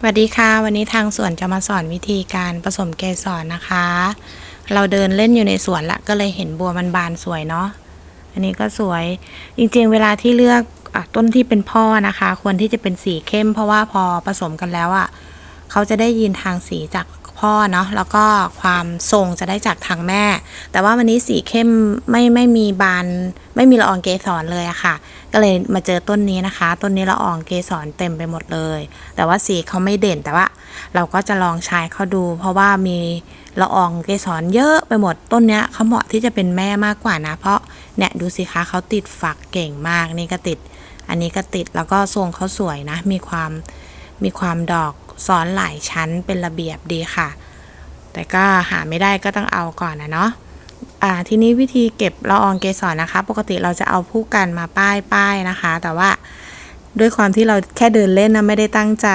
สวัสดีค่ะ วันนี้ทางสวนจะมาสอนวิธีการผสมเกสรนะคะ เราเดินเล่นอยู่ในสวนละก็เลยเห็นบัวมันบานสวยเนาะอันนี้ก็สวยจริงๆ เวลาที่เลือกอต้นที่เป็นพ่อนะคะ ควรที่จะเป็นสีเข้ม เพราะว่าพอผสมกันแล้วอะ่ะเขาจะได้ยินทางสีจาก พ่อเนาะแล้วก็ความทรงจะได้จากทางแม่ แต่ว่าวันนี้สีเข้มไม่ไม่มีบาน ไม่มีละอองเกสรเลยอะค่ะ ก็เลยมาเจอต้นนี้นะคะ ต้นนี้ละอองเกสรเต็มไปหมดเลย แต่ว่าสีเขาไม่เด่นแต่ว่า เราก็จะลองใช้เขาดู เพราะว่ามีละอองเกสรเยอะไปหมดต้นเนี้ยเขาเหมาะที่จะเป็นแม่มากกว่านะ เพราะเนี่ยดูสิคะเขาติดฝักเก่งมากนี่ก็ติด อันนี้ก็ติดแล้วก็ทรงเขาสวยนะ มีความมีความดอก ซ้อนหลายชั้นเป็นระเบียบดีค่ะ แต่ก็หาไม่ได้ก็ต้องเอาก่อนนะเนาะทีนี้วิธีเก็บละอองเกสรนะคะ ปกติเราจะเอาผู้กันมาป้ายป้ายนะคะ แต่ว่าด้วยความที่เราแค่เดินเล่นนะไม่ได้ตั้งใจ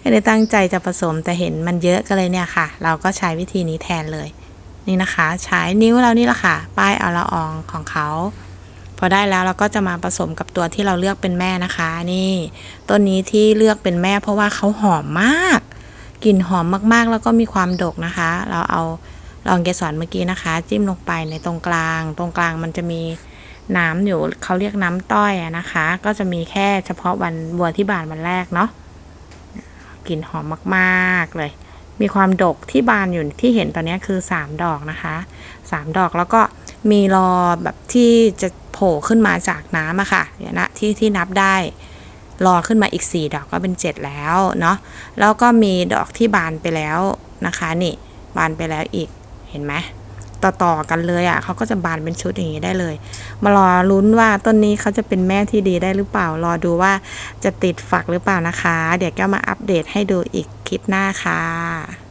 ไม่ได้ตั้งใจจะผสมแต่เห็นมันเยอะก็เลยเนี่ยค่ะ เราก็ใช้วิธีนี้แทนเลย นี่นะคะ ใช้นิ้วเรานี่แหละค่ะ ป้ายเอาละอองของเขา พอได้แล้วเราก็จะมาผสมกับตัวที่เราเลือกเป็นแม่นะคะ นี่ต้นนี้ที่เลือกเป็นแม่ เพราะว่าเขาหอมมากกลิ่นหอมมากๆ แล้วก็มีความดกนะคะ เราเอาลองเกสรเมื่อกี้นะคะ จิ้มลงไปในตรงกลาง ตรงกลางมันจะมีน้ำอยู่เขาเรียกน้ำต้อยนะคะ ก็จะมีแค่เฉพาะวันบัวที่บานวันแรกเนาะกลิ่นหอมมากๆเลย มีความดกที่บานอยู่ที่เห็นตอนนี้คือ 3 ดอกนะคะ 3 ดอกแล้วก็มีรอแบบที่จะ ล่ขึ้นมาจากน้ำอะค่ะเดี๋ยวนะที่ที่นับได้รอขึ้นมาอีก 4 ดอกก็เป็น 7 แล้วเนาะแล้วก็มีดอกที่บานไปแล้วนะคะนี่บานไปแล้วอีกเห็นไหมต่อๆกันเลยอะ่ะเขาก็จะบานเป็นชุดอย่างนี้ได้เลย มารอลุ้นว่าต้นนี้เขาจะเป็นแม่ที่ดีได้หรือเปล่า รอดูว่าจะติดฝักหรือเปล่านะคะ เดี๋ยวก้วมาอัปเดตให้ดูอีกคลิปหน้าค่ะ